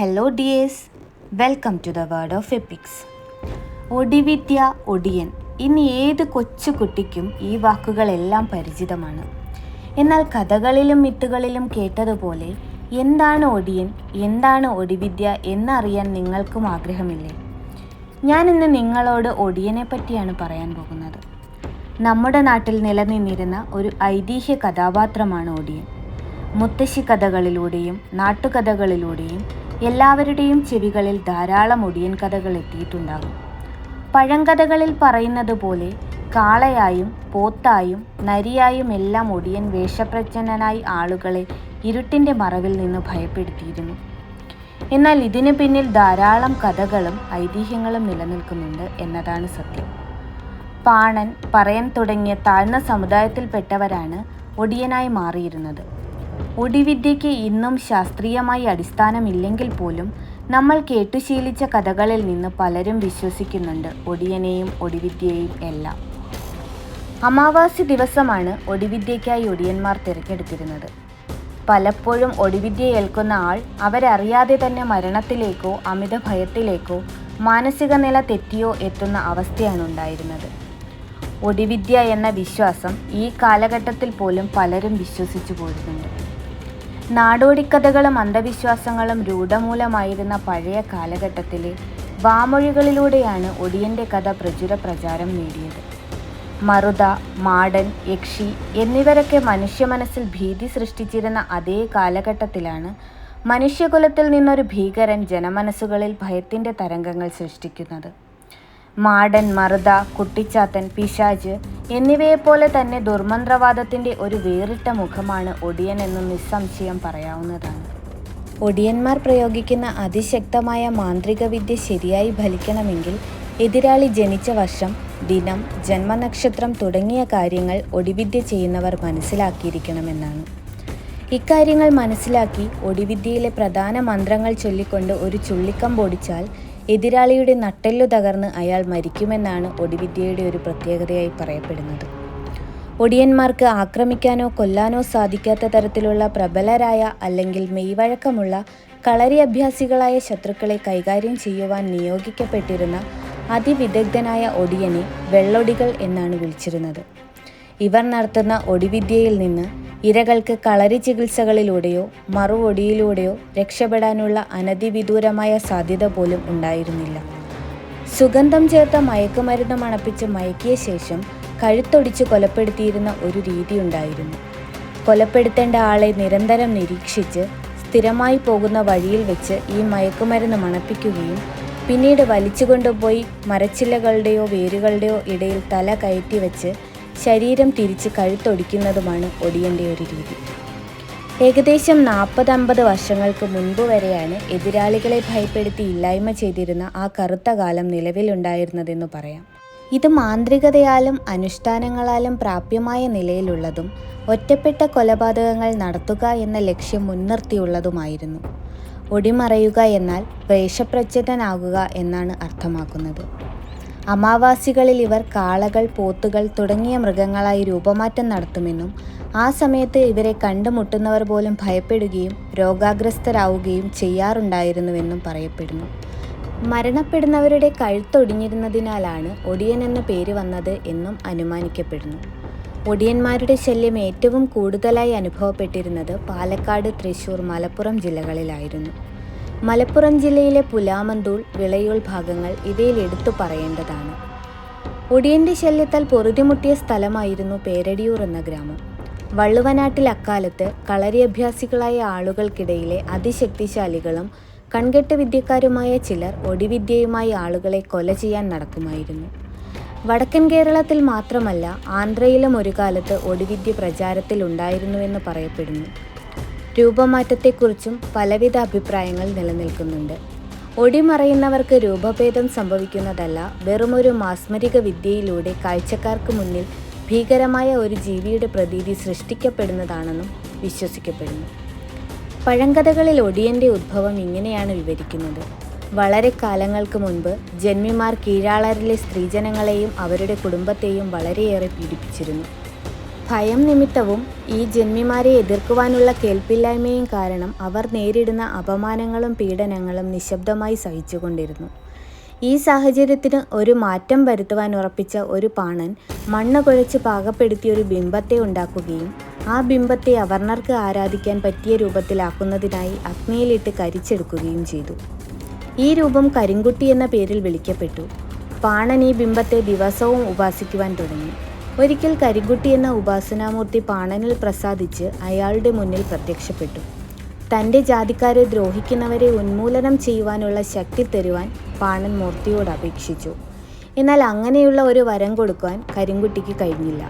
Hello dears welcome to the world of epics ഒടിവിദ്യ Odiyan. ഇന്ന് ഏത് കൊച്ചു കുട്ടിക്കും ഈ വാക്കുകളെല്ലാം പരിചിതമാണ്. എന്നാൽ കഥകളിലും മിത്തുകളിലും കേട്ടതുപോലെ എന്താണ് ഒടിയൻ എന്താണ് ഒടിവിദ്യ എന്നറിയാൻ നിങ്ങൾക്കും ആഗ്രഹമില്ലേ? ഞാൻ ഇന്ന് നിങ്ങളോട് ഒടിയനെ പറ്റിയാണ് പറയാൻ പോകുന്നത്. നമ്മുടെ നാട്ടിൽ നിലനിന്നിരുന്ന ഒരു ഐതിഹ്യ കഥാപാത്രമാണ് ഒടിയൻ. മുത്തശ്ശി കഥകളിലൂടെയും നാട്ടുകഥകളിലൂടെയും എല്ലാവരുടെയും ചെവികളിൽ ധാരാളം ഒടിയൻ കഥകൾ എത്തിയിട്ടുണ്ടാകും. പഴങ്കഥകളിൽ പറയുന്നത് പോലെ കാളയായും പോത്തായും നരിയായും എല്ലാം ഒടിയൻ വേഷപ്രച്ഛന്നനായി ആളുകളെ ഇരുട്ടിന്റെ മറവിൽ നിന്ന് ഭയപ്പെടുത്തിയിരുന്നു. എന്നാൽ ഇതിനു പിന്നിൽ ധാരാളം കഥകളും ഐതിഹ്യങ്ങളും നിലനിൽക്കുന്നുണ്ട് എന്നതാണ് സത്യം. പാണൻ പറയൻ തുടങ്ങിയ താഴ്ന്ന സമുദായത്തിൽപ്പെട്ടവരാണ് ഒടിയനായി മാറിയിരുന്നത്. ഒടിവിദ്യയ്ക്ക് ഇന്നും ശാസ്ത്രീയമായി അടിസ്ഥാനമില്ലെങ്കിൽ പോലും നമ്മൾ കേട്ടുശീലിച്ച കഥകളിൽ നിന്ന് പലരും വിശ്വസിക്കുന്നുണ്ട് ഒടിയനെയും ഒടിവിദ്യയെയും എല്ലാം. അമാവാസി ദിവസമാണ് ഒടിവിദ്യയ്ക്കായി ഒടിയന്മാർ തിരഞ്ഞെടുത്തിരുന്നത്. പലപ്പോഴും ഒടിവിദ്യ ഏൽക്കുന്ന ആൾ അവരറിയാതെ തന്നെ മരണത്തിലേക്കോ അമിത ഭയത്തിലേക്കോ മാനസിക നില തെറ്റിയോ എത്തുന്ന അവസ്ഥയാണ് ഉണ്ടായിരുന്നത്. ഒടിവിദ്യ എന്ന വിശ്വാസം ഈ കാലഘട്ടത്തിൽ പോലും പലരും വിശ്വസിച്ചു പോരുന്നുണ്ട്. നാടോടിക്കഥകളും അന്ധവിശ്വാസങ്ങളും രൂഢമൂലമായിരുന്ന പഴയ കാലഘട്ടത്തിലെ വാമൊഴികളിലൂടെയാണ് ഒടിയന്റെ കഥ പ്രചുര പ്രചാരം നേടിയത്. മറുത മാടൻ യക്ഷി എന്നിവരൊക്കെ മനുഷ്യ മനസ്സിൽ ഭീതി സൃഷ്ടിച്ചിരുന്ന അതേ കാലഘട്ടത്തിലാണ് മനുഷ്യകുലത്തിൽ നിന്നൊരു ഭീകരൻ ജനമനസ്സുകളിൽ ഭയത്തിന്റെ തരംഗങ്ങൾ സൃഷ്ടിക്കുന്നത്. മാടൻ മറുത കുട്ടിച്ചാത്തൻ പിശാജ് എന്നിവയെപ്പോലെ തന്നെ ദുർമന്ത്രവാദത്തിന്റെ ഒരു വേറിട്ട മുഖമാണ് ഒടിയൻ എന്ന് നിസ്സംശയം പറയാവുന്നതാണ്. ഒടിയന്മാർ പ്രയോഗിക്കുന്ന അതിശക്തമായ മാന്ത്രികവിദ്യ ശരിയായി ഫലിക്കണമെങ്കിൽ എതിരാളി ജനിച്ച വർഷം ദിനം ജന്മനക്ഷത്രം തുടങ്ങിയ കാര്യങ്ങൾ ഒടിവിദ്യ ചെയ്യുന്നവർ മനസ്സിലാക്കിയിരിക്കണമെന്നാണ്. ഇക്കാര്യങ്ങൾ മനസ്സിലാക്കി ഒടിവിദ്യയിലെ പ്രധാന മന്ത്രങ്ങൾ ചൊല്ലിക്കൊണ്ട് ഒരു ചുള്ളിക്കം പൊടിച്ചാൽ എതിരാളിയുടെ നട്ടെല്ലു തകർന്ന് അയാൾ മരിക്കുമെന്നാണ് ഒടിവിദ്യയുടെ ഒരു പ്രത്യേകതയായി പറയപ്പെടുന്നത്. ഒടിയന്മാർക്ക് ആക്രമിക്കാനോ കൊല്ലാനോ സാധിക്കാത്ത തരത്തിലുള്ള പ്രബലരായ അല്ലെങ്കിൽ മെയ്വഴക്കമുള്ള കളരി അഭ്യാസികളായ ശത്രുക്കളെ കൈകാര്യം ചെയ്യുവാൻ നിയോഗിക്കപ്പെട്ടിരുന്ന അതിവിദഗ്ധനായ ഒടിയനെ വെള്ളൊടികൾ എന്നാണ് വിളിച്ചിരുന്നത്. ഇവർ നടത്തുന്ന ഒടിവിദ്യയിൽ നിന്ന് ഇരകൾക്ക് കളരി ചികിത്സകളിലൂടെയോ മറു ഒടിയിലൂടെയോ രക്ഷപ്പെടാനുള്ള അനധിവിദൂരമായ സാധ്യത പോലും ഉണ്ടായിരുന്നില്ല. സുഗന്ധം ചേർത്ത മയക്കുമരുന്ന് മണപ്പിച്ച് മയക്കിയ ശേഷം കഴുത്തൊടിച്ച് കൊലപ്പെടുത്തിയിരുന്ന ഒരു രീതി ഉണ്ടായിരുന്നു. കൊലപ്പെടുത്തേണ്ട ആളെ നിരന്തരം നിരീക്ഷിച്ച് സ്ഥിരമായി പോകുന്ന വഴിയിൽ വെച്ച് ഈ മയക്കുമരുന്ന് മണപ്പിക്കുകയും പിന്നീട് വലിച്ചുകൊണ്ടുപോയി മരച്ചില്ലകളുടെയോ വേരുകളുടെയോ ഇടയിൽ തല കയറ്റി വെച്ച് ശരീരം തിരിച്ച് കഴുത്തൊടിക്കുന്നതുമാണ് ഒടിയന്റെ ഒരു രീതി. ഏകദേശം നാൽപ്പത് അമ്പത് വർഷങ്ങൾക്ക് മുൻപ് വരെയാണ് എതിരാളികളെ ഭയപ്പെടുത്തി ഇല്ലായ്മ ചെയ്തിരുന്ന ആ കറുത്ത കാലം നിലവിലുണ്ടായിരുന്നതെന്ന് പറയാം. ഇത് മാന്ത്രികതയാലും അനുഷ്ഠാനങ്ങളാലും പ്രാപ്യമായ നിലയിലുള്ളതും ഒറ്റപ്പെട്ട കൊലപാതകങ്ങൾ നടത്തുക എന്ന ലക്ഷ്യം മുൻനിർത്തിയുള്ളതുമായിരുന്നു. ഒടിമറയുക എന്നാൽ വേഷപ്രച്ഛന്നനാകുക എന്നാണ് അർത്ഥമാക്കുന്നത്. അമാവാസികളിൽ ഇവർ കാളകൾ പോത്തുകൾ തുടങ്ങിയ മൃഗങ്ങളായി രൂപമാറ്റം നടത്തുമെന്നും ആ സമയത്ത് ഇവരെ കണ്ടുമുട്ടുന്നവർ പോലും ഭയപ്പെടുകയും രോഗാഗ്രസ്തരാവുകയും ചെയ്യാറുണ്ടായിരുന്നുവെന്നും പറയപ്പെടുന്നു. മരണപ്പെടുന്നവരുടെ കഴുത്തൊടിഞ്ഞിരുന്നതിനാലാണ് ഒടിയൻ എന്ന പേര് വന്നത് എന്നും അനുമാനിക്കപ്പെടുന്നു. ഒടിയന്മാരുടെ ശല്യം ഏറ്റവും കൂടുതലായി അനുഭവപ്പെട്ടിരുന്നത് പാലക്കാട് തൃശൂർ മലപ്പുറം ജില്ലകളിലായിരുന്നു. മലപ്പുറം ജില്ലയിലെ പുലാമന്തൂൾ വിളയൂൾ ഭാഗങ്ങൾ ഇവയിൽ എടുത്തു പറയേണ്ടതാണ്. ഒടിയന്റെ ശല്യത്താൽ പൊറുതിമുട്ടിയ സ്ഥലമായിരുന്നു പേരടിയൂർ എന്ന ഗ്രാമം. വള്ളുവനാട്ടിൽ അക്കാലത്ത് കളരി അഭ്യാസികളായ ആളുകൾക്കിടയിലെ അതിശക്തിശാലികളും കൺകെട്ട് വിദ്യക്കാരുമായ ചിലർ ഒടിവിദ്യയുമായി ആളുകളെ കൊല ചെയ്യാൻ നടക്കുമായിരുന്നു. വടക്കൻ കേരളത്തിൽ മാത്രമല്ല ആന്ധ്രയിലും ഒരു കാലത്ത് ഒടിവിദ്യ പ്രചാരത്തിൽ ഉണ്ടായിരുന്നുവെന്ന് പറയപ്പെടുന്നു. രൂപമാറ്റത്തെക്കുറിച്ചും പലവിധ അഭിപ്രായങ്ങൾ നിലനിൽക്കുന്നുണ്ട്. ഒടിമറയുന്നവർക്ക് രൂപഭേദം സംഭവിക്കുന്നതല്ല വെറുമൊരു മാസ്മരിക വിദ്യയിലൂടെ കാഴ്ചക്കാർക്ക് മുന്നിൽ ഭീകരമായ ഒരു ജീവിയുടെ പ്രതീതി സൃഷ്ടിക്കപ്പെടുന്നതാണെന്നും വിശ്വസിക്കപ്പെടുന്നു. പഴങ്കഥകളിൽ ഒടിയന്റെ ഉദ്ഭവം ഇങ്ങനെയാണ് വിവരിക്കുന്നത്. വളരെ കാലങ്ങൾക്ക് മുൻപ് ജന്മിമാർ കീഴാളരിലെ സ്ത്രീജനങ്ങളെയും അവരുടെ കുടുംബത്തെയും വളരെയേറെ പീഡിപ്പിച്ചിരുന്നു. ഭയം നിമിത്തവും ഈ ജന്മിമാരെ എതിർക്കുവാനുള്ള കേൾപ്പില്ലായ്മയും കാരണം അവർ നേരിടുന്ന അപമാനങ്ങളും പീഡനങ്ങളും നിശബ്ദമായി സഹിച്ചുകൊണ്ടിരുന്നു. ഈ സാഹചര്യത്തിന് ഒരു മാറ്റം വരുത്തുവാൻ ഉറപ്പിച്ച ഒരു പാണൻ മണ്ണ് കുഴച്ച് പാകപ്പെടുത്തിയ ഒരു ബിംബത്തെ ഉണ്ടാക്കുകയും ആ ബിംബത്തെ അവർണർക്ക് ആരാധിക്കാൻ പറ്റിയ രൂപത്തിലാക്കുന്നതിനായി അഗ്നിയിലിട്ട് കരിച്ചെടുക്കുകയും ചെയ്തു. ഈ രൂപം കരിങ്കുട്ടി എന്ന പേരിൽ വിളിക്കപ്പെട്ടു. പാണൻ ഈ ബിംബത്തെ ദിവസവും ഉപാസിക്കുവാൻ തുടങ്ങി. ഒരിക്കൽ കരിങ്കുട്ടി എന്ന ഉപാസനാമൂർത്തി പാണനിൽ പ്രസാദിച്ച് അയാളുടെ മുന്നിൽ പ്രത്യക്ഷപ്പെട്ടു. തന്റെ ജാതിക്കാരെ ദ്രോഹിക്കുന്നവരെ ഉന്മൂലനം ചെയ്യുവാനുള്ള ശക്തി തരുവാൻ പാണൻ മൂർത്തിയോട് അപേക്ഷിച്ചു. എന്നാൽ അങ്ങനെയുള്ള ഒരു വരം കൊടുക്കുവാൻ കരിങ്കുട്ടിക്ക് കഴിഞ്ഞില്ല.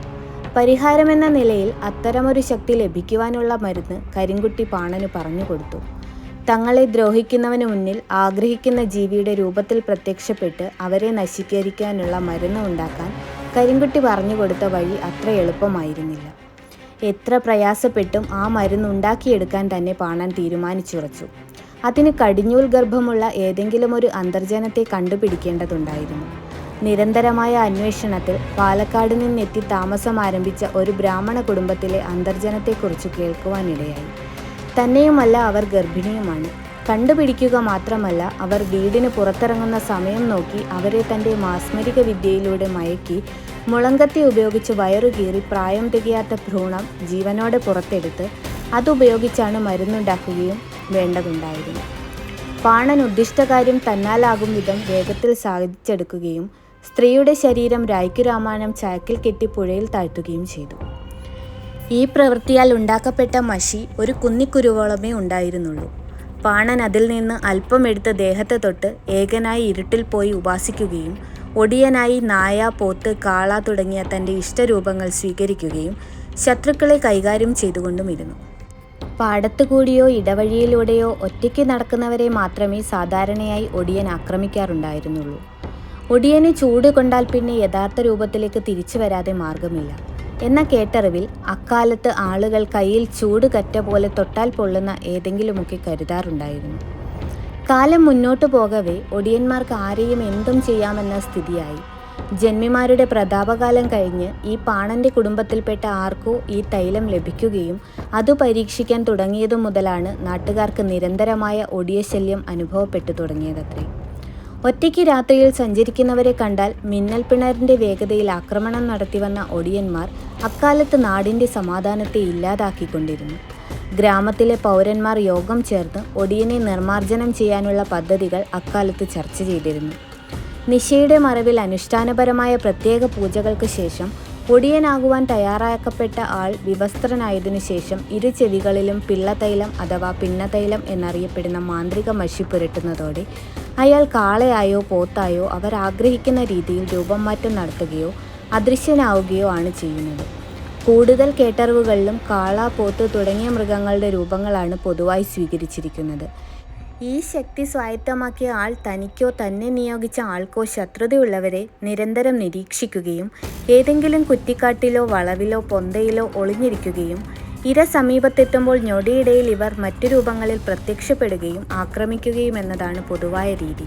പരിഹാരമെന്ന നിലയിൽ അത്തരമൊരു ശക്തി ലഭിക്കുവാനുള്ള മരുന്ന് കരിങ്കുട്ടി പാണന് പറഞ്ഞു കൊടുത്തു. തങ്ങളെ ദ്രോഹിക്കുന്നവന് മുന്നിൽ ആഗ്രഹിക്കുന്ന ജീവിയുടെ രൂപത്തിൽ പ്രത്യക്ഷപ്പെട്ട് അവരെ നശീകരിക്കാനുള്ള മരുന്ന് ഉണ്ടാക്കാൻ കരിങ്കുട്ടി പറഞ്ഞു കൊടുത്ത വഴി അത്ര എളുപ്പമായിരുന്നില്ല. എത്ര പ്രയാസപ്പെട്ടും ആ മരുന്ന് ഉണ്ടാക്കിയെടുക്കാൻ തന്നെ പാണാൻ തീരുമാനിച്ചുറച്ചു. അതിന് കടിഞ്ഞൂൽ ഗർഭമുള്ള ഏതെങ്കിലും ഒരു അന്തർജനത്തെ കണ്ടുപിടിക്കേണ്ടതുണ്ടായിരുന്നു. നിരന്തരമായ അന്വേഷണത്തിൽ പാലക്കാട് നിന്നെത്തി താമസം ആരംഭിച്ച ഒരു ബ്രാഹ്മണ കുടുംബത്തിലെ അന്തർജനത്തെക്കുറിച്ച് കേൾക്കുവാനിടയായി. തന്നെയുമല്ല അവർ ഗർഭിണിയുമാണ്. കണ്ടുപിടിക്കുക മാത്രമല്ല അവർ വീടിന് പുറത്തിറങ്ങുന്ന സമയം നോക്കി അവരെ തന്റെ മാസ്മരിക വിദ്യയിലൂടെ മയക്കി മുളങ്കത്തി ഉപയോഗിച്ച് വയറു കീറി പ്രായം തികയാത്ത ഭ്രൂണം ജീവനോടെ പുറത്തെടുത്ത് അതുപയോഗിച്ചാണ് മരുന്നുണ്ടാക്കുകയും വേണ്ടതുണ്ടായിരുന്നു. പാണൻ ഉദ്ദിഷ്ടകാര്യം തന്നാലാകും വിധം വേഗത്തിൽ സാധിച്ചെടുക്കുകയും സ്ത്രീയുടെ ശരീരം രായ്ക്കു രാമായണം ചാക്കിൽ കെട്ടി പുഴയിൽ താഴ്ത്തുകയും ചെയ്തു. ഈ പ്രവൃത്തിയാൽ ഉണ്ടാക്കപ്പെട്ട മഷി ഒരു കുന്നിക്കുരുവോളമേ ഉണ്ടായിരുന്നുള്ളൂ. പാണൻ അതിൽ നിന്ന് അല്പം എടുത്ത ദേഹത്തെ തൊട്ട് ഏകനായി ഇരുട്ടിൽ പോയി ഉപാസിക്കുകയും ഒടിയനായി നായ പോത്ത് കാള തുടങ്ങിയ തന്റെ ഇഷ്ടരൂപങ്ങൾ സ്വീകരിക്കുകയും ശത്രുക്കളെ കൈകാര്യം ചെയ്തുകൊണ്ടുമിരുന്നു. പാടത്തുകൂടിയോ ഇടവഴിയിലൂടെയോ ഒറ്റയ്ക്ക് നടക്കുന്നവരെ മാത്രമേ സാധാരണയായി ഒടിയൻ ആക്രമിക്കാറുണ്ടായിരുന്നുള്ളൂ. ഒടിയനെ ചൂട് കൊണ്ടാൽ പിന്നെ യഥാർത്ഥ രൂപത്തിലേക്ക് തിരിച്ചു വരാതെ മാർഗമില്ല എന്ന കേട്ടറിവിൽ അക്കാലത്ത് ആളുകൾ കയ്യിൽ ചൂട് കറ്റ പോലെ തൊട്ടാൽ പൊള്ളുന്ന ഏതെങ്കിലുമൊക്കെ കരുതാറുണ്ടായിരുന്നു. കാലം മുന്നോട്ടു പോകവേ ഒടിയന്മാർക്ക് ആരെയും എന്തും ചെയ്യാമെന്ന സ്ഥിതിയായി. ജന്മിമാരുടെ പ്രതാപകാലം കഴിഞ്ഞ് ഈ പാണന്റെ കുടുംബത്തിൽപ്പെട്ട ആർക്കോ ഈ തൈലം ലഭിക്കുകയും അത് പരീക്ഷിക്കാൻ തുടങ്ങിയതു മുതലാണ് നാട്ടുകാർക്ക് നിരന്തരമായ ഒടിയശല്യം അനുഭവപ്പെട്ടു തുടങ്ങിയതത്രേ. ഒറ്റയ്ക്ക് രാത്രിയിൽ സഞ്ചരിക്കുന്നവരെ കണ്ടാൽ മിന്നൽ പിണറിന്റെ വേഗതയിൽ ആക്രമണം നടത്തിവന്ന ഒടിയന്മാർ അക്കാലത്ത് നാടിന്റെ സമാധാനത്തെ ഇല്ലാതാക്കിക്കൊണ്ടിരുന്നു. ഗ്രാമത്തിലെ പൗരന്മാർ യോഗം ചേർന്ന് ഒടിയനെ നിർമ്മാർജനം ചെയ്യാനുള്ള പദ്ധതികൾ അക്കാലത്ത് ചർച്ച ചെയ്തിരുന്നു. നിശയുടെ മറവിൽ അനുഷ്ഠാനപരമായ പ്രത്യേക പൂജകൾക്ക് ശേഷം ഒടിയനാകുവാൻ തയ്യാറാക്കപ്പെട്ട ആൾ വിവസ്ത്രനായതിനു ശേഷം ഇരു ചെവികളിലും പിള്ളതൈലം അഥവാ പിന്നതൈലം എന്നറിയപ്പെടുന്ന മാന്ത്രിക മഷി പുരട്ടുന്നതോടെ അയാൾ കാളയായോ പോത്തായോ അവർ ആഗ്രഹിക്കുന്ന രീതിയിൽ രൂപം മാറ്റം നടത്തുകയോ അദൃശ്യനാവുകയോ ആണ് ചെയ്യുന്നത്. കൂടുതൽ കേട്ടറിവുകളിലും കാള പോത്ത് തുടങ്ങിയ മൃഗങ്ങളുടെ രൂപങ്ങളാണ് പൊതുവായി സ്വീകരിച്ചിരിക്കുന്നത്. ഈ ശക്തി സ്വായത്തമാക്കിയ ആൾ തനിക്കോ തന്നെ നിയോഗിച്ച ആൾക്കോ ശത്രുതയുള്ളവരെ നിരന്തരം നിരീക്ഷിക്കുകയും ഏതെങ്കിലും കുറ്റിക്കാട്ടിലോ വളവിലോ പൊന്തയിലോ ഒളിഞ്ഞിരിക്കുകയും ഇര സമീപത്തെത്തുമ്പോൾ ഞൊടിയിടയിൽ ഇവർ മറ്റു രൂപങ്ങളിൽ പ്രത്യക്ഷപ്പെടുകയും ആക്രമിക്കുകയും എന്നതാണ് പൊതുവായ രീതി.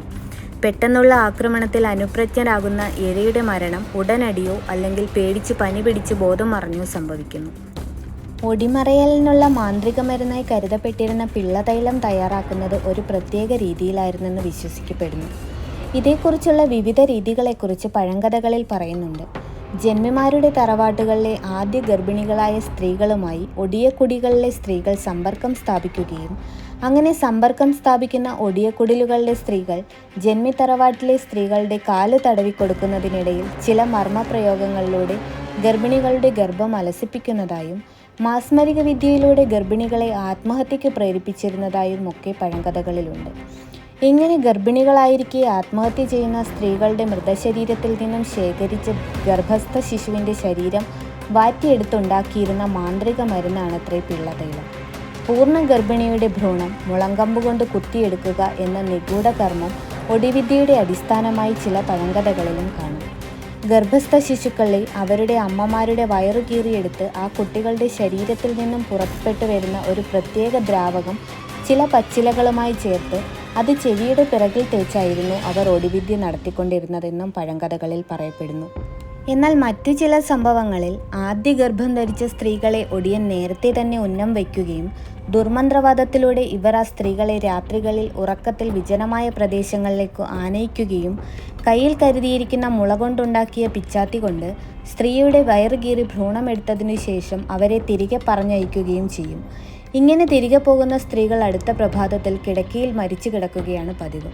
പെട്ടെന്നുള്ള ആക്രമണത്തിൽ അനുപ്രജ്ഞരാകുന്ന ഇരയുടെ മരണം ഉടനടിയോ അല്ലെങ്കിൽ പേടിച്ച് പനി പിടിച്ച് ബോധം മറഞ്ഞോ സംഭവിക്കുന്നു. ഒടിമറയലിനുള്ള മാന്ത്രിക മരുന്നായി കരുതപ്പെട്ടിരുന്ന പിള്ളതൈലം തയ്യാറാക്കുന്നത് ഒരു പ്രത്യേക രീതിയിലായിരുന്നെന്ന് വിശ്വസിക്കപ്പെടുന്നു. ഇതേക്കുറിച്ചുള്ള വിവിധ രീതികളെക്കുറിച്ച് പഴങ്കഥകളിൽ പറയുന്നുണ്ട്. ജന്മിമാരുടെ തറവാട്ടുകളിലെ ആദ്യ ഗർഭിണികളായ സ്ത്രീകളുമായി ഒടിയക്കുടികളിലെ സ്ത്രീകൾ സമ്പർക്കം സ്ഥാപിക്കുകയും അങ്ങനെ സമ്പർക്കം സ്ഥാപിക്കുന്ന ഒടിയക്കുടിലുകളിലെ സ്ത്രീകൾ ജന്മി തറവാട്ടിലെ സ്ത്രീകളുടെ കാൽ തടവിക്കൊടുക്കുന്നതിനിടയിൽ ചില മർമ്മപ്രയോഗങ്ങളിലൂടെ ഗർഭിണികളുടെ ഗർഭം അലസിപ്പിക്കുന്നതായും മാസ്മരിക വിദ്യയിലൂടെ ഗർഭിണികളെ ആത്മഹത്യയ്ക്ക് പ്രേരിപ്പിച്ചിരുന്നതായും ഒക്കെ പഴങ്കഥകളിലുണ്ട്. ഇങ്ങനെ ഗർഭിണികളായിരിക്കെ ആത്മഹത്യ ചെയ്യുന്ന സ്ത്രീകളുടെ മൃതശരീരത്തിൽ നിന്നും ശേഖരിച്ച ഗർഭസ്ഥ ശിശുവിന്റെ ശരീരം വാറ്റിയെടുത്തുണ്ടാക്കിയിരുന്ന മാന്ത്രിക മരുന്നാണത്രേ പിള്ളതൈലം പൂർണ ഗർഭിണിയുടെ ഭ്രൂണം മുളങ്കമ്പ് കൊണ്ട് കുത്തിയെടുക്കുക എന്ന നിഗൂഢ കർമ്മം ഒടിവിദ്യയുടെ അടിസ്ഥാനമായി ചില പഴങ്കഥകളിലും കാണാം. ഗർഭസ്ഥ ശിശുക്കളെ അവരുടെ അമ്മമാരുടെ വയറു കീറിയെടുത്ത് ആ കുട്ടികളുടെ ശരീരത്തിൽ നിന്നും പുറപ്പെട്ടു വരുന്ന ഒരു പ്രത്യേക ദ്രാവകം ചില പച്ചിലകളുമായി ചേർത്ത് അത് ചെവിയുടെ പിറകിൽ തേച്ചായിരുന്നു അവർ ഒടിവിദ്യ നടത്തിക്കൊണ്ടിരുന്നതെന്നും പഴങ്കഥകളിൽ പറയപ്പെടുന്നു. എന്നാൽ മറ്റു ചില സംഭവങ്ങളിൽ ആദ്യ ഗർഭം ധരിച്ച സ്ത്രീകളെ ഒടിയൻ നേരത്തെ തന്നെ ഉന്നം വയ്ക്കുകയും ദുർമന്ത്രവാദത്തിലൂടെ ഇവർ ആ സ്ത്രീകളെ രാത്രികളിൽ ഉറക്കത്തിൽ വിജനമായ പ്രദേശങ്ങളിലേക്ക് ആനയിക്കുകയും കയ്യിൽ കരുതിയിരിക്കുന്ന മുള കൊണ്ടുണ്ടാക്കിയ പിച്ചാത്തി കൊണ്ട് സ്ത്രീയുടെ വയറ് കീറി ഭ്രൂണമെടുത്തതിനു ശേഷം അവരെ തിരികെ പറഞ്ഞയക്കുകയും ചെയ്യും. ഇങ്ങനെ തിരികെ പോകുന്ന സ്ത്രീകൾ അടുത്ത പ്രഭാതത്തിൽ കിടക്കയിൽ മരിച്ചു കിടക്കുകയാണ് പതിവ്.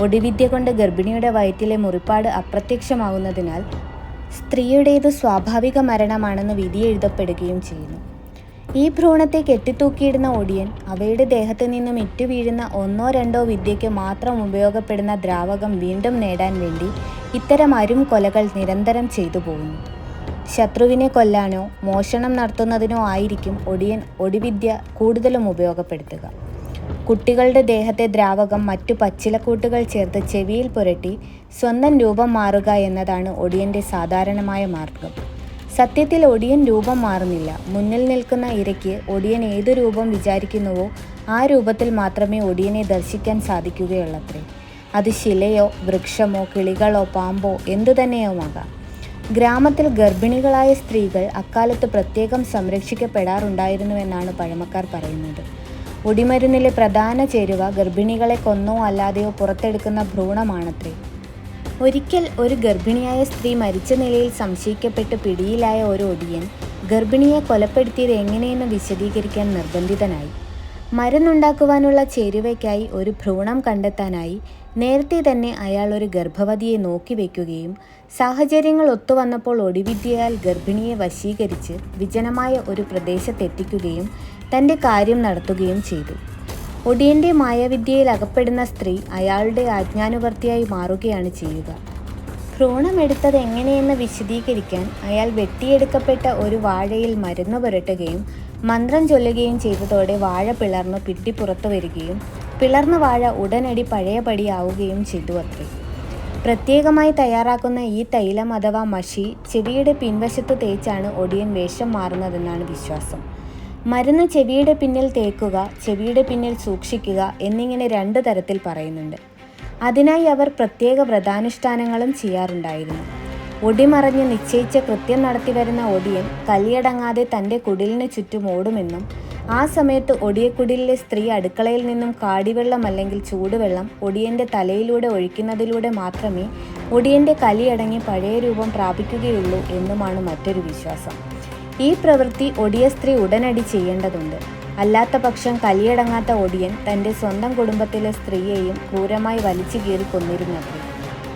ഒടിവിദ്യ കൊണ്ട് ഗർഭിണിയുടെ വയറ്റിലെ മുറിപ്പാട് അപ്രത്യക്ഷമാകുന്നതിനാൽ സ്ത്രീയുടേത് സ്വാഭാവിക മരണമാണെന്ന് വിധിയെഴുതപ്പെടുകയും ചെയ്യുന്നു. ഈ ഭ്രൂണത്തെ കെട്ടിത്തൂക്കിയിടുന്ന ഒടിയൻ അവയുടെ ദേഹത്ത് നിന്നും ഇറ്റു വീഴുന്ന ഒന്നോ രണ്ടോ വിദ്യയ്ക്ക് മാത്രം ഉപയോഗപ്പെടുന്ന ദ്രാവകം വീണ്ടും നേടാൻ വേണ്ടി ഇത്തരം അരും കൊലകൾ നിരന്തരം ചെയ്തു പോകുന്നു. ശത്രുവിനെ കൊല്ലാനോ മോഷണം നടത്തുന്നതിനോ ആയിരിക്കും ഒടിയൻ ഒടിവിദ്യ കൂടുതലും ഉപയോഗപ്പെടുത്തുക. കുട്ടികളുടെ ദേഹത്തെ ദ്രാവകം മറ്റു പച്ചിലക്കൂട്ടുകൾ ചേർത്ത് ചെവിയിൽ പുരട്ടി സ്വന്തം രൂപം മാറുക എന്നതാണ് ഒടിയന്റെ സാധാരണമായ മാർഗം. സത്യത്തിൽ ഒടിയൻ രൂപം മാറുന്നില്ല. മുന്നിൽ നിൽക്കുന്ന ഇരയ്ക്ക് ഒടിയൻ ഏതു രൂപം വിചാരിക്കുന്നുവോ ആ രൂപത്തിൽ മാത്രമേ ഒടിയനെ ദർശിക്കാൻ സാധിക്കുകയുള്ളത്രേ. അത് ശിലയോ വൃക്ഷമോ കിളികളോ പാമ്പോ എന്തു ഗ്രാമത്തിൽ ഗർഭിണികളായ സ്ത്രീകൾ അക്കാലത്ത് പ്രത്യേകം സംരക്ഷിക്കപ്പെടാറുണ്ടായിരുന്നുവെന്നാണ് പഴമക്കാർ പറയുന്നത്. ഒടിമരുന്നിലെ പ്രധാന ചേരുവ ഗർഭിണികളെ കൊന്നോ അല്ലാതെയോ പുറത്തെടുക്കുന്ന ഭ്രൂണമാണത്രേ. ഒരിക്കൽ ഒരു ഗർഭിണിയായ സ്ത്രീ മരിച്ച നിലയിൽ സംശയിക്കപ്പെട്ട് പിടിയിലായ ഒരു ഒടിയൻ ഗർഭിണിയെ കൊലപ്പെടുത്തിയത് എങ്ങനെയെന്ന് വിശദീകരിക്കാൻ നിർബന്ധിതനായി. മരുന്നുണ്ടാക്കുവാനുള്ള ചേരുവയ്ക്കായി ഒരു ഭ്രൂണം കണ്ടെത്താനായി നേരത്തെ തന്നെ അയാൾ ഒരു ഗർഭവതിയെ നോക്കി വയ്ക്കുകയും സാഹചര്യങ്ങൾ ഒത്തുവന്നപ്പോൾ ഒടിവിദ്യയാൽ ഗർഭിണിയെ വശീകരിച്ച് വിജനമായ ഒരു പ്രദേശത്തെത്തിക്കുകയും തന്റെ കാര്യം നടത്തുകയും ചെയ്തു. ഒടിയന്റെ മായവിദ്യയിൽ അകപ്പെടുന്ന സ്ത്രീ അയാളുടെ ആജ്ഞാനുവർത്തിയായി മാറുകയാണ് ചെയ്യുക. ഭ്രൂണമെടുത്തത് എങ്ങനെയെന്ന് വിശദീകരിക്കാൻ അയാൾ വെട്ടിയെടുക്കപ്പെട്ട ഒരു വാഴയിൽ മരുന്ന് പുരട്ടുകയും മന്ത്രം ചൊല്ലുകയും ചെയ്തതോടെ വാഴ പിളർന്ന് പിട്ടി പുറത്തു വരികയും പിളർന്ന വാഴ ഉടനടി പഴയപടിയാവുകയും ചെയ്തു അത്രേ. പ്രത്യേകമായി തയ്യാറാക്കുന്ന ഈ തൈലം അഥവാ മഷി ചെടിയുടെ പിൻവശത്ത് തേച്ചാണ് ഒടിയൻ വേഷം മാറുന്നതെന്നാണ് വിശ്വാസം. മരുന്ന് ചെവിയുടെ പിന്നിൽ തേക്കുക ചെവിയുടെ പിന്നിൽ സൂക്ഷിക്കുക എന്നിങ്ങനെ രണ്ട് തരത്തിൽ പറയുന്നുണ്ട്. അതിനായി അവർ പ്രത്യേക വ്രതാനുഷ്ഠാനങ്ങളും ചെയ്യാറുണ്ടായിരുന്നു. ഒടിമറഞ്ഞ് നിശ്ചയിച്ച കൃത്യം നടത്തി വരുന്ന ഒടിയൻ കലിയടങ്ങാതെ തന്റെ കുടിലിന് ചുറ്റും ഓടുമെന്നും ആ സമയത്ത് ഒടിയക്കുടിലിലെ സ്ത്രീ അടുക്കളയിൽ നിന്നും കാടിവെള്ളം അല്ലെങ്കിൽ ചൂടുവെള്ളം ഒടിയന്റെ തലയിലൂടെ ഒഴിക്കുന്നതിലൂടെ മാത്രമേ ഒടിയന്റെ കലിയടങ്ങി പഴയ രൂപം പ്രാപിക്കുകയുള്ളൂ എന്നുമാണ് മറ്റൊരു വിശ്വാസം. ഈ പ്രവൃത്തി ഒടിയ സ്ത്രീ ഉടനടി ചെയ്യേണ്ടതുണ്ട്. അല്ലാത്ത പക്ഷം കലിയടങ്ങാത്ത ഒടിയൻ തന്റെ സ്വന്തം കുടുംബത്തിലെ സ്ത്രീയെയും ക്രൂരമായി വലിച്ചു കീറി കൊന്നിരുന്നത്രേ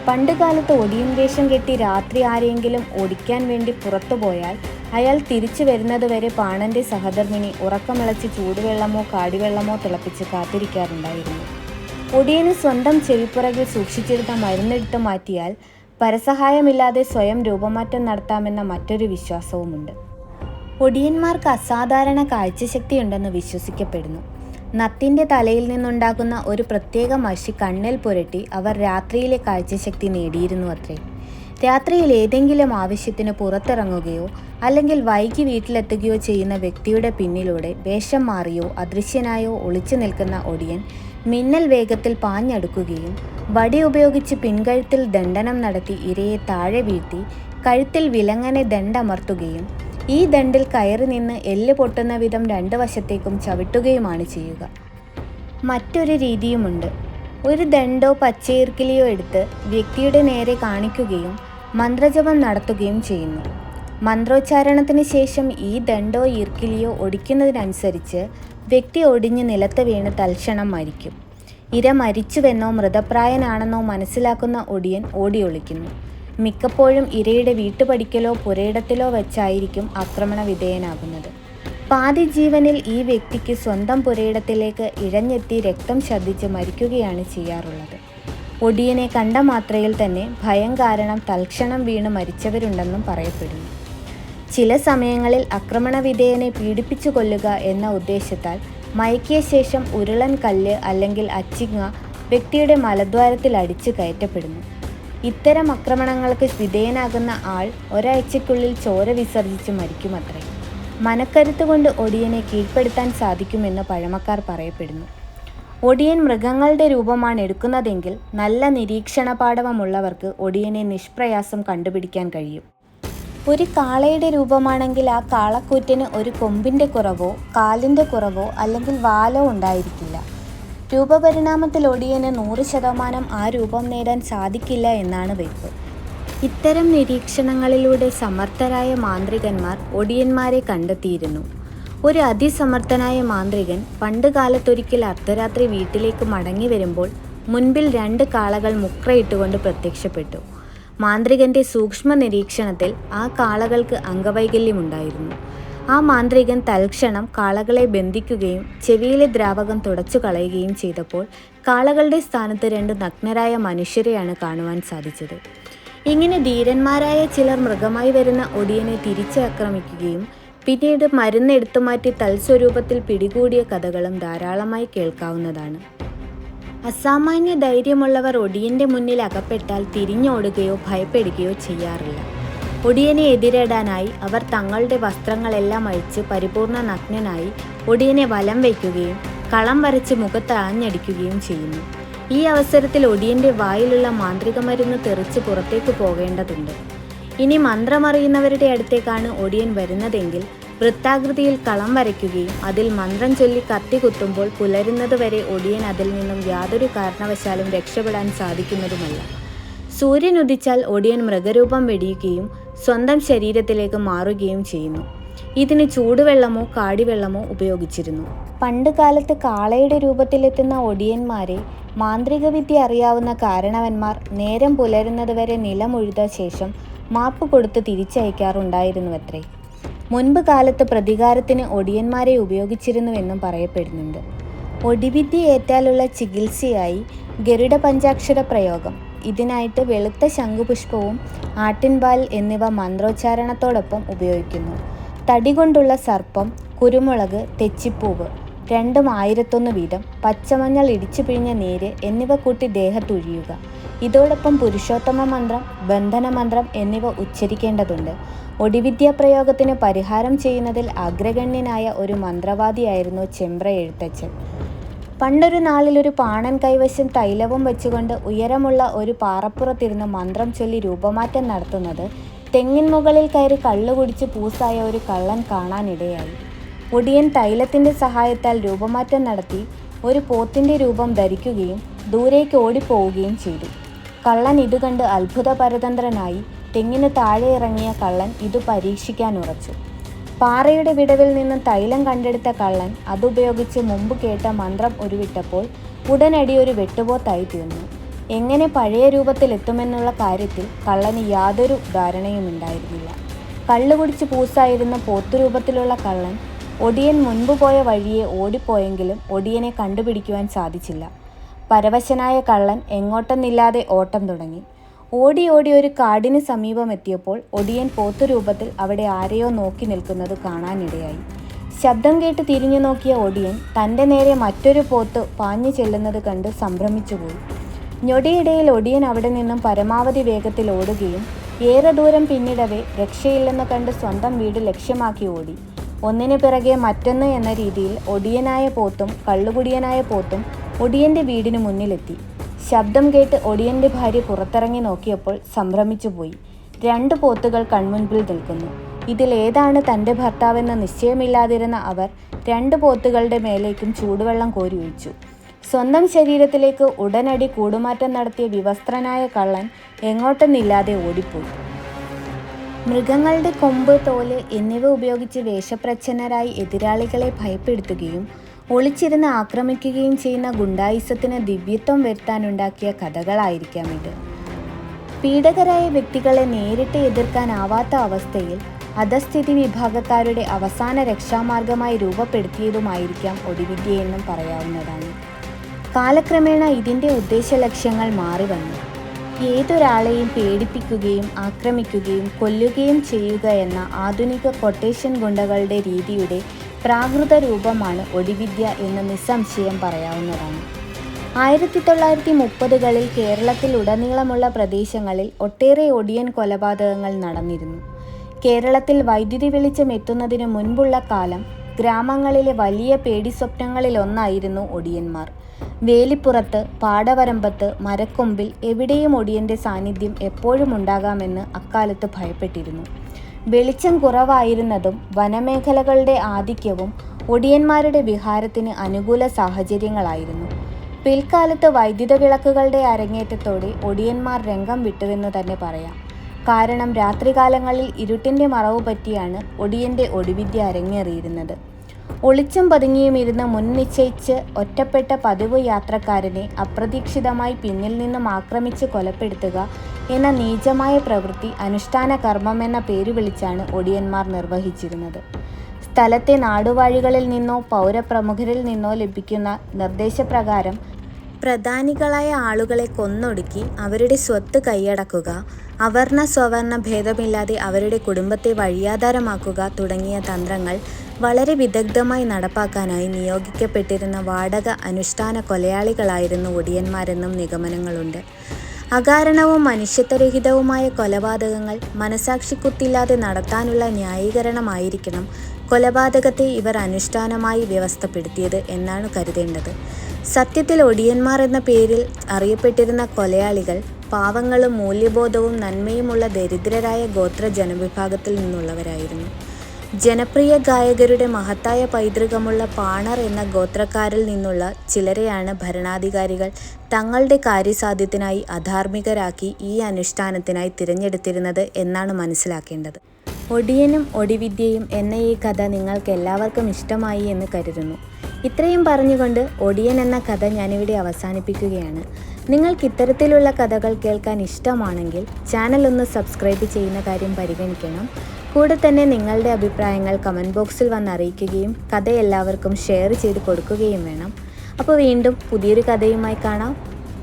പണ്ടുകാലത്ത് ഒടിയൻ വേഷം കെട്ടി രാത്രി ആരെങ്കിലും ഒടിക്കാൻ വേണ്ടി പുറത്തുപോയാൽ അയാൾ തിരിച്ചു വരുന്നതുവരെ പാണന്റെ സഹധർമ്മിണി ഉറക്കമിളച്ച് ചൂടുവെള്ളമോ കാടിവെള്ളമോ തിളപ്പിച്ച് കാത്തിരിക്കാറുണ്ടായിരുന്നു. ഒടിയന് സ്വന്തം ചെവിപ്പുറകിൽ സൂക്ഷിച്ചിരുന്ന മരുന്നെടുത്ത് മാറ്റിയാൽ പരസഹായമില്ലാതെ സ്വയം രൂപമാറ്റം നടത്താമെന്ന മറ്റൊരു വിശ്വാസവുമുണ്ട്. ഒടിയന്മാർക്ക് അസാധാരണ കാഴ്ചശക്തിയുണ്ടെന്ന് വിശ്വസിക്കപ്പെടുന്നു. നത്തിന്റെ തലയിൽ നിന്നുണ്ടാക്കുന്ന ഒരു പ്രത്യേക മഷി കണ്ണിൽ പുരട്ടി അവർ രാത്രിയിലെ കാഴ്ചശക്തി നേടിയിരുന്നു അത്രേ. രാത്രിയിൽ ഏതെങ്കിലും ആവശ്യത്തിന് പുറത്തിറങ്ങുകയോ അല്ലെങ്കിൽ വൈകി വീട്ടിലെത്തുകയോ ചെയ്യുന്ന വ്യക്തിയുടെ പിന്നിലൂടെ വേഷം മാറിയോ അദൃശ്യനായോ ഒളിച്ചു നിൽക്കുന്ന ഒടിയൻ മിന്നൽ വേഗത്തിൽ പാഞ്ഞടുക്കുകയും വടി ഉപയോഗിച്ച് പിൻകഴുത്തിൽ ദണ്ഡനം നടത്തി ഇരയെ താഴെ വീഴ്ത്തി കഴുത്തിൽ വിലങ്ങനെ ദണ്ടമർത്തുകയും ഈ ദണ്ടിൽ കയറി നിന്ന് എല്ല് പൊട്ടുന്ന വിധം രണ്ട് വശത്തേക്കും ചവിട്ടുകയുമാണ് ചെയ്യുക. മറ്റൊരു രീതിയുമുണ്ട്. ഒരു ദണ്ടോ പച്ചയിർക്കിലിയോ എടുത്ത് വ്യക്തിയുടെ നേരെ കാണിക്കുകയും മന്ത്രജപം നടത്തുകയും ചെയ്യുന്നു. മന്ത്രോച്ചാരണത്തിന് ശേഷം ഈ ദണ്ടോ ഈർക്കിലിയോ ഒടിക്കുന്നതിനനുസരിച്ച് വ്യക്തി ഒടിഞ്ഞ് നിലത്ത് വീണ് തൽക്ഷണം മരിക്കും. ഇര മരിച്ചുവെന്നോ മൃതപ്രായനാണെന്നോ മനസ്സിലാക്കുന്ന ഒടിയൻ ഓടിയൊളിക്കുന്നു. മിക്കപ്പോഴും ഇരയുടെ വീട്ടുപടിക്കലോ പുരയിടത്തിലോ വെച്ചായിരിക്കും ആക്രമണ വിധേയനാകുന്നത്. പാതി ജീവനിൽ ഈ വ്യക്തിക്ക് സ്വന്തം പുരയിടത്തിലേക്ക് ഇഴഞ്ഞെത്തി രക്തം ഛർദ്ദിച്ച് മരിക്കുകയാണ് ചെയ്യാറുള്ളത്. ഒടിയനെ കണ്ട മാത്രയിൽ തന്നെ ഭയം കാരണം തൽക്ഷണം വീണ് മരിച്ചവരുണ്ടെന്നും പറയപ്പെടുന്നു. ചില സമയങ്ങളിൽ ആക്രമണ വിധേയനെ പീഡിപ്പിച്ചു കൊല്ലുക എന്ന ഉദ്ദേശത്താൽ മയക്കിയ ശേഷം ഉരുളൻ കല്ല് അല്ലെങ്കിൽ അച്ചിങ്ങ വ്യക്തിയുടെ മലദ്വാരത്തിൽ അടിച്ചു കയറ്റപ്പെടുന്നു. ഇത്തരം ആക്രമണങ്ങൾക്ക് വിധേയനാകുന്ന ആൾ ഒരാഴ്ചയ്ക്കുള്ളിൽ ചോര വിസർജിച്ച് മരിക്കുമത്രേ. മനക്കരുത്ത് കൊണ്ട് ഒടിയനെ കീഴ്പ്പെടുത്താൻ സാധിക്കുമെന്ന് പഴമക്കാർ പറയപ്പെടുന്നു. ഒടിയൻ മൃഗങ്ങളുടെ രൂപമാണ് എടുക്കുന്നതെങ്കിൽ നല്ല നിരീക്ഷണ പാടവമുള്ളവർക്ക് ഒടിയനെ നിഷ്പ്രയാസം കണ്ടുപിടിക്കാൻ കഴിയും. ഒരു കാളയുടെ രൂപമാണെങ്കിൽ ആ കാളക്കൂറ്റന് ഒരു കൊമ്പിന്റെ കുറവോ കാലിന്റെ കുറവോ അല്ലെങ്കിൽ വാലോ ഉണ്ടായിരിക്കില്ല. രൂപപരിണാമത്തിൽ ഒടിയന് നൂറ് ശതമാനം ആ രൂപം നേടാൻ സാധിക്കില്ല എന്നാണ് വെപ്പ് ഇത്തരം നിരീക്ഷണങ്ങളിലൂടെ സമർത്ഥരായ മാന്ത്രികന്മാർ ഒടിയന്മാരെ കണ്ടെത്തിയിരുന്നു. ഒരു അതിസമർത്ഥനായ മാന്ത്രികൻ പണ്ട് കാലത്തൊരിക്കൽ അർദ്ധരാത്രി വീട്ടിലേക്ക് മടങ്ങി വരുമ്പോൾ മുൻപിൽ രണ്ട് കാളകൾ മുക്രയിട്ടുകൊണ്ട് പ്രത്യക്ഷപ്പെട്ടു. മാന്ത്രികന്റെ സൂക്ഷ്മ നിരീക്ഷണത്തിൽ ആ കാളകൾക്ക് അംഗവൈകല്യമുണ്ടായിരുന്നു. ആ മാന്ത്രികൻ തൽക്ഷണം കാളകളെ ബന്ധിക്കുകയും ചെവിയിലെ ദ്രാവകം തുടച്ചു കളയുകയും ചെയ്തപ്പോൾ കാളകളുടെ സ്ഥാനത്ത് രണ്ട് നഗ്നരായ മനുഷ്യരെയാണ് കാണുവാൻ സാധിച്ചത്. ഇങ്ങനെ ധീരന്മാരായ ചിലർ മൃഗമായി വരുന്ന ഒടിയനെ തിരിച്ച് ആക്രമിക്കുകയും പിന്നീട് മരുന്ന് എടുത്തുമാറ്റി തൽസ്വരൂപത്തിൽ പിടികൂടിയ കഥകളും ധാരാളമായി കേൾക്കാവുന്നതാണ്. അസാമാന്യ ധൈര്യമുള്ളവർ ഒടിയന്റെ മുന്നിൽ അകപ്പെട്ടാൽ തിരിഞ്ഞോടുകയോ ഭയപ്പെടുകയോ ചെയ്യാറില്ല. ഒടിയനെ എതിരിടാനായി അവർ തങ്ങളുടെ വസ്ത്രങ്ങളെല്ലാം അഴിച്ച് പരിപൂർണ നഗ്നനായി ഒടിയനെ വലം വയ്ക്കുകയും കളം വരച്ച് മുഖത്ത് ആഞ്ഞടിക്കുകയും ചെയ്യുന്നു. ഈ അവസരത്തിൽ ഒടിയന്റെ വായിലുള്ള മാന്ത്രിക മരുന്ന് തെറിച്ച് പുറത്തേക്ക് പോകേണ്ടതുണ്ട്. ഇനി മന്ത്രമറിയുന്നവരുടെ അടുത്തേക്കാണ് ഒടിയൻ വരുന്നതെങ്കിൽ വൃത്താകൃതിയിൽ കളം വരയ്ക്കുകയും അതിൽ മന്ത്രം ചൊല്ലി കത്തി കുത്തുമ്പോൾ പുലരുന്നത് വരെ ഒടിയൻ അതിൽ നിന്നും യാതൊരു കാരണവശാലും രക്ഷപ്പെടാൻ സാധിക്കുന്നതുമല്ല. സൂര്യൻ ഉദിച്ചാൽ ഒടിയൻ മൃഗരൂപം വെടിയുകയും സ്വന്തം ശരീരത്തിലേക്ക് മാറുകയും ചെയ്യുന്നു. ഇതിന് ചൂടുവെള്ളമോ കാടിവെള്ളമോ ഉപയോഗിച്ചിരുന്നു. പണ്ട് കാലത്ത് കാളയുടെ രൂപത്തിലെത്തുന്ന ഒടിയന്മാരെ മാന്ത്രിക വിദ്യ അറിയാവുന്ന കാരണവന്മാർ നേരം പുലരുന്നത് വരെ നിലമുഴുത ശേഷം മാപ്പ് കൊടുത്ത് തിരിച്ചയക്കാറുണ്ടായിരുന്നുവത്രേ. മുൻപ് കാലത്ത് പ്രതികാരത്തിന് ഒടിയന്മാരെ ഉപയോഗിച്ചിരുന്നുവെന്നും പറയപ്പെടുന്നുണ്ട്. ഒടിവിദ്യ ഏറ്റാലുള്ള ചികിത്സയായി ഗരുഡ പഞ്ചാക്ഷര പ്രയോഗം ഇതിനായിട്ട് വെളുത്ത ശംഖുപുഷ്പവും ആട്ടിൻപാൽ എന്നിവ മന്ത്രോച്ചാരണത്തോടൊപ്പം ഉപയോഗിക്കുന്നു. തടി കൊണ്ടുള്ള സർപ്പം കുരുമുളക് തെച്ചിപ്പൂവ് രണ്ടും ആയിരത്തൊന്ന് വീതം പച്ചമഞ്ഞൾ ഇടിച്ചു പിഴിഞ്ഞ നീര് എന്നിവ കൂട്ടി ദേഹത്തൊഴിയുക. ഇതോടൊപ്പം പുരുഷോത്തമ മന്ത്രം ബന്ധന മന്ത്രം എന്നിവ ഉച്ചരിക്കേണ്ടതുണ്ട്. ഒടിവിദ്യാ പ്രയോഗത്തിന് പരിഹാരം ചെയ്യുന്നതിൽ അഗ്രഗണ്യനായ ഒരു മന്ത്രവാദിയായിരുന്നു ചെമ്പ്ര എഴുത്തച്ഛൻ. പണ്ടൊരു നാളിൽ ഒരു പാണൻ കൈവശം തൈലവും വെച്ചുകൊണ്ട് ഉയരമുള്ള ഒരു പാറപ്പുറത്തിരുന്ന് മന്ത്രം ചൊല്ലി രൂപമാറ്റം നടത്തുന്നത് തെങ്ങിൻ മുകളിൽ കയറി കള്ളു കുടിച്ച് പൂസായ ഒരു കള്ളൻ കാണാനിടയായി. ഒടിയൻ തൈലത്തിന്റെ സഹായത്താൽ രൂപമാറ്റം നടത്തി ഒരു പോത്തിന്റെ രൂപം ധരിക്കുകയും ദൂരേക്ക് ഓടിപ്പോവുകയും ചെയ്തു. കള്ളൻ ഇത് കണ്ട് അത്ഭുത പരതന്ത്രനായി തെങ്ങിന് താഴെ ഇറങ്ങിയ കള്ളൻ ഇത് പരീക്ഷിക്കാൻ ഉറച്ചു. പാറയുടെ വിടവിൽ നിന്ന് തൈലം കണ്ടെടുത്ത കള്ളൻ അതുപയോഗിച്ച് മുമ്പ് കേട്ട മന്ത്രം ഉരുവിട്ടപ്പോൾ ഉടനടി ഒരു വെട്ടുപോത്തായി തീർന്നു എങ്ങനെ പഴയ രൂപത്തിലെത്തുമെന്നുള്ള കാര്യത്തിൽ കള്ളന് യാതൊരു ധാരണയുമുണ്ടായിരുന്നില്ല. കള്ളുകുടിച്ച് പൂസായിരുന്ന പോത്തുരൂപത്തിലുള്ള കള്ളൻ ഒടിയൻ മുൻപ് പോയ വഴിയെ ഓടിപ്പോയെങ്കിലും ഒടിയനെ കണ്ടുപിടിക്കുവാൻ സാധിച്ചില്ല. പരവശനായ കള്ളൻ എങ്ങോട്ടെന്നില്ലാതെ ഓട്ടം തുടങ്ങി. ഓടി ഓടി ഒരു കാടിന് സമീപം എത്തിയപ്പോൾ ഒടിയൻ പോത്തുരൂപത്തിൽ അവിടെ ആരെയോ നോക്കി നിൽക്കുന്നത് കാണാനിടയായി. ശബ്ദം കേട്ട് തിരിഞ്ഞു നോക്കിയ ഒടിയൻ തന്റെ നേരെ മറ്റൊരു പോത്ത് പാഞ്ഞു ചെല്ലുന്നത് കണ്ട് സംഭ്രമിച്ചുപോയി ഞൊടിയിടയിൽ ഒടിയൻ അവിടെ നിന്നും പരമാവധി വേഗത്തിൽ ഓടുകയും ഏറെ ദൂരം പിന്നിടവേ രക്ഷയില്ലെന്ന് കണ്ട് സ്വന്തം വീട് ലക്ഷ്യമാക്കി ഓടി. ഒന്നിന് പിറകെ മറ്റൊന്ന് എന്ന രീതിയിൽ ഒടിയനായ പോത്തും കള്ളുകുടിയനായ പോത്തും ഒടിയന്റെ വീടിന് മുന്നിലെത്തി. ശബ്ദം കേട്ട് ഒടിയന്റെ ഭാര്യ പുറത്തിറങ്ങി നോക്കിയപ്പോൾ സംഭ്രമിച്ചുപോയി രണ്ട് പോത്തുകൾ കൺമുൻപിൽ നിൽക്കുന്നു. ഇതിൽ ഏതാണ് തന്റെ ഭർത്താവെന്ന് നിശ്ചയമില്ലാതിരുന്ന അവർ രണ്ട് പോത്തുകളുടെ മേലേക്കും ചൂടുവെള്ളം കോരി ഒഴിച്ചു. സ്വന്തം ശരീരത്തിലേക്ക് ഉടനടി കൂടുമാറ്റം നടത്തിയ വിവസ്ത്രനായ കള്ളൻ എങ്ങോട്ടെന്നില്ലാതെ ഓടിപ്പോയി. മൃഗങ്ങളുടെ കൊമ്പ് തോൽ എന്നിവ ഉപയോഗിച്ച് വേഷപ്രച്ഛന്നരായി എതിരാളികളെ ഭയപ്പെടുത്തുകയും ഒളിച്ചിരുന്ന് ആക്രമിക്കുകയും ചെയ്യുന്ന ഗുണ്ടായിസത്തിന് ദിവ്യത്വം വരുത്താനുണ്ടാക്കിയ കഥകളായിരിക്കാം ഇത്. പീഡകരായ വ്യക്തികളെ നേരിട്ട് എതിർക്കാനാവാത്ത അവസ്ഥയിൽ അധസ്ഥിതി വിഭാഗക്കാരുടെ അവസാന രക്ഷാമാർഗമായി രൂപപ്പെടുത്തിയതുമായിരിക്കാം ഒടിവിദ്യയെന്നും പറയാവുന്നതാണ്. കാലക്രമേണ ഇതിന്റെ ഉദ്ദേശ ലക്ഷ്യങ്ങൾ മാറി വന്നു ഏതൊരാളെയും പേടിപ്പിക്കുകയും ആക്രമിക്കുകയും കൊല്ലുകയും ചെയ്യുക എന്ന ആധുനിക കൊട്ടേഷൻ ഗുണ്ടകളുടെ രീതിയുടെ പ്രാകൃത രൂപമാണ് ഒടിവിദ്യ എന്ന് നിസ്സംശയം പറയാവുന്നതാണ്. ആയിരത്തി തൊള്ളായിരത്തി മുപ്പതുകളിൽ കേരളത്തിൽ ഉടനീളമുള്ള പ്രദേശങ്ങളിൽ ഒട്ടേറെ ഒടിയൻ കൊലപാതകങ്ങൾ നടന്നിരുന്നു. കേരളത്തിൽ വൈദ്യുതി വെളിച്ചം എത്തുന്നതിന് മുൻപുള്ള കാലം ഗ്രാമങ്ങളിലെ വലിയ പേടി സ്വപ്നങ്ങളിലൊന്നായിരുന്നു ഒടിയന്മാർ. വേലിപ്പുറത്ത് പാടവരമ്പത്ത് മരക്കൊമ്പിൽ എവിടെയും ഒടിയന്റെ സാന്നിധ്യം എപ്പോഴും ഉണ്ടാകാമെന്ന് അക്കാലത്ത് ഭയപ്പെട്ടിരുന്നു. വെളിച്ചം കുറവായിരുന്നതും വനമേഖലകളുടെ ആധിക്യവും ഒടിയന്മാരുടെ വിഹാരത്തിന് അനുകൂല സാഹചര്യങ്ങളായിരുന്നു. പിൽക്കാലത്ത് വൈദ്യുത വിളക്കുകളുടെ അരങ്ങേറ്റത്തോടെ ഒടിയന്മാർ രംഗം വിട്ടുവെന്ന് തന്നെ പറയാം. കാരണം രാത്രികാലങ്ങളിൽ ഇരുട്ടിന്റെ മറവ് പറ്റിയാണ് ഒടിയന്റെ ഒടിവിദ്യ അരങ്ങേറിയിരുന്നത്. ഒളിച്ചും പതുങ്ങിയും ഇരുന്ന് മുൻ നിശ്ചയിച്ച് ഒറ്റപ്പെട്ട പതിവ് യാത്രക്കാരനെ അപ്രതീക്ഷിതമായി പിന്നിൽ നിന്നും ആക്രമിച്ച് കൊലപ്പെടുത്തുക എന്ന നീചമായ പ്രവൃത്തി അനുഷ്ഠാന കർമ്മം എന്ന പേരു വിളിച്ചാണ് ഒടിയന്മാർ നിർവഹിച്ചിരുന്നത്. സ്ഥലത്തെ നാടുവാഴികളിൽ നിന്നോ പൗരപ്രമുഖരിൽ നിന്നോ ലഭിക്കുന്ന നിർദ്ദേശപ്രകാരം പ്രധാനികളായ ആളുകളെ കൊന്നൊടുക്കി അവരുടെ സ്വത്ത് കൈയടക്കുക അവർണ സ്വവർണ ഭേദമില്ലാതെ അവരുടെ കുടുംബത്തെ വഴിയാധാരമാക്കുക തുടങ്ങിയ തന്ത്രങ്ങൾ വളരെ വിദഗ്ധമായി നടപ്പാക്കാനായി നിയോഗിക്കപ്പെട്ടിരുന്ന വാടക അനുഷ്ഠാന കൊലയാളികളായിരുന്നു ഒടിയന്മാരെന്നും നിഗമനങ്ങളുണ്ട്. അകാരണവും മനുഷ്യത്വരഹിതവുമായ കൊലപാതകങ്ങൾ മനസാക്ഷിക്കുത്തില്ലാതെ നടത്താനുള്ള ന്യായീകരണമായിരിക്കണം കൊലപാതകത്തെ ഇവർ അനുഷ്ഠാനമായി വ്യവസ്ഥപ്പെടുത്തിയത് എന്നാണ് കരുതേണ്ടത്. സത്യത്തിൽ ഒടിയന്മാർ എന്ന പേരിൽ അറിയപ്പെട്ടിരുന്ന കൊലയാളികൾ പാവങ്ങളും മൂല്യബോധവും നന്മയുമുള്ള ദരിദ്രരായ ഗോത്ര ജനവിഭാഗത്തിൽ നിന്നുള്ളവരായിരുന്നു. ജനപ്രിയ ഗായകരുടെ മഹത്തായ പൈതൃകമുള്ള പാണർ എന്ന ഗോത്രക്കാരിൽ നിന്നുള്ള ചിലരെയാണ് ഭരണാധികാരികൾ തങ്ങളുടെ കാര്യസാധ്യത്തിനായി അധാർമികരാക്കി ഈ അനുഷ്ഠാനത്തിനായി തിരഞ്ഞെടുത്തിരുന്നത് എന്നാണ് മനസ്സിലാക്കേണ്ടത്. ഒടിയനും ഒടിവിദ്യയും എന്ന ഈ കഥ നിങ്ങൾക്ക് എല്ലാവർക്കും ഇഷ്ടമായി എന്ന് കരുതുന്നു. ഇത്രയും പറഞ്ഞുകൊണ്ട് ഒടിയൻ എന്ന കഥ ഞാനിവിടെ അവസാനിപ്പിക്കുകയാണ്. നിങ്ങൾക്ക് ഇത്തരത്തിലുള്ള കഥകൾ കേൾക്കാൻ ഇഷ്ടമാണെങ്കിൽ ചാനൽ ഒന്ന് സബ്സ്ക്രൈബ് ചെയ്യുന്ന കാര്യം പരിഗണിക്കണം. കൂടെ തന്നെ നിങ്ങളുടെ അഭിപ്രായങ്ങൾ കമന്റ് ബോക്സിൽ വന്ന് അറിയിക്കുകയും കഥ എല്ലാവർക്കും ഷെയർ ചെയ്ത് കൊടുക്കുകയും വേണം. അപ്പോൾ വീണ്ടും പുതിയൊരു കഥയുമായി കാണാം.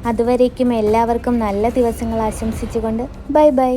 അതുവരേക്കും എല്ലാവർക്കും നല്ല ദിവസങ്ങൾ ആശംസിച്ചുകൊണ്ട് ബൈ ബൈ.